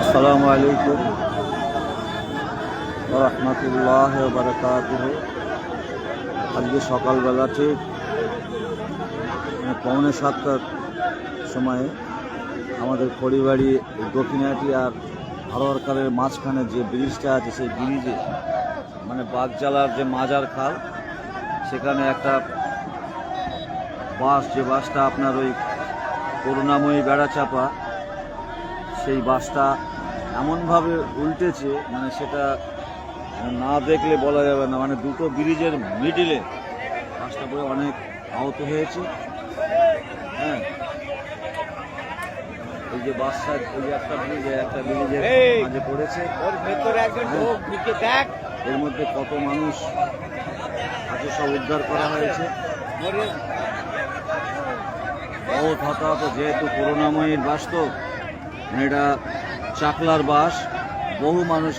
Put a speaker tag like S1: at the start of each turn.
S1: আসসালামু আলাইকুম। রহমতুল্লাহ বারকাত আজকে সকালবেলা ঠিক মানে পৌনে সাতটার সময়ে আমাদের খড়িবাড়ি দক্ষিণাটি আর হারোয়ারকালের মাঝখানে যে ব্রিজটা আছে, সেই ব্রিজে মানে বাগজালার যে মাজার খাল, সেখানে একটা বাস, যে বাসটা আপনার ওই করুণাময়ী বেড়া চাপা সেই বাসটা এমনভাবে উল্টেছে মানে সেটা না দেখলে বলা যাবে না। মানে দুটো ব্রিজের মিডিলে বাসটা পরে অনেক আহত হয়েছে। হ্যাঁ। এই যে বাসটা এই যে একটা ব্রিজ একটা ব্রিজের মাঝে পড়েছে।
S2: দেখ।
S1: এর মধ্যে কত মানুষ আছে সব উদ্ধার করা হয়েছে। বহুত হতাহত যেহেতু করুণাময়ীর বাস তো মানে এটা চাকলার বাস বহু মানুষ